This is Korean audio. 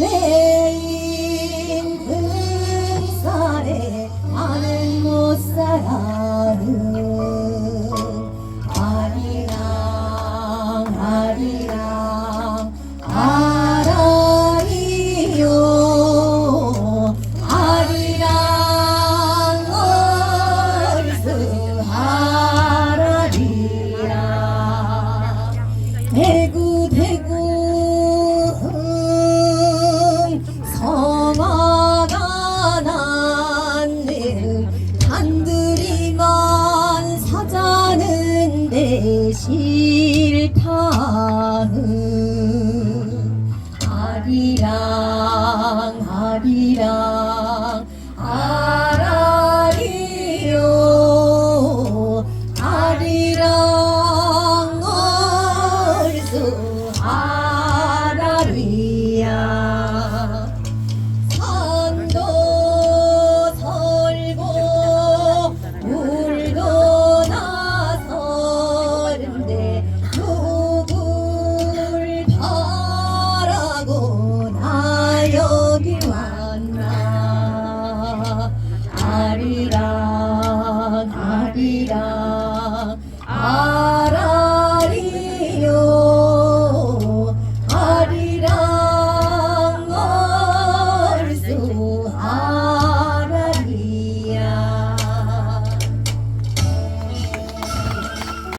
哎 싫다는 아리랑 아리랑 아라리요 아리랑 얼쑤 아 Amen.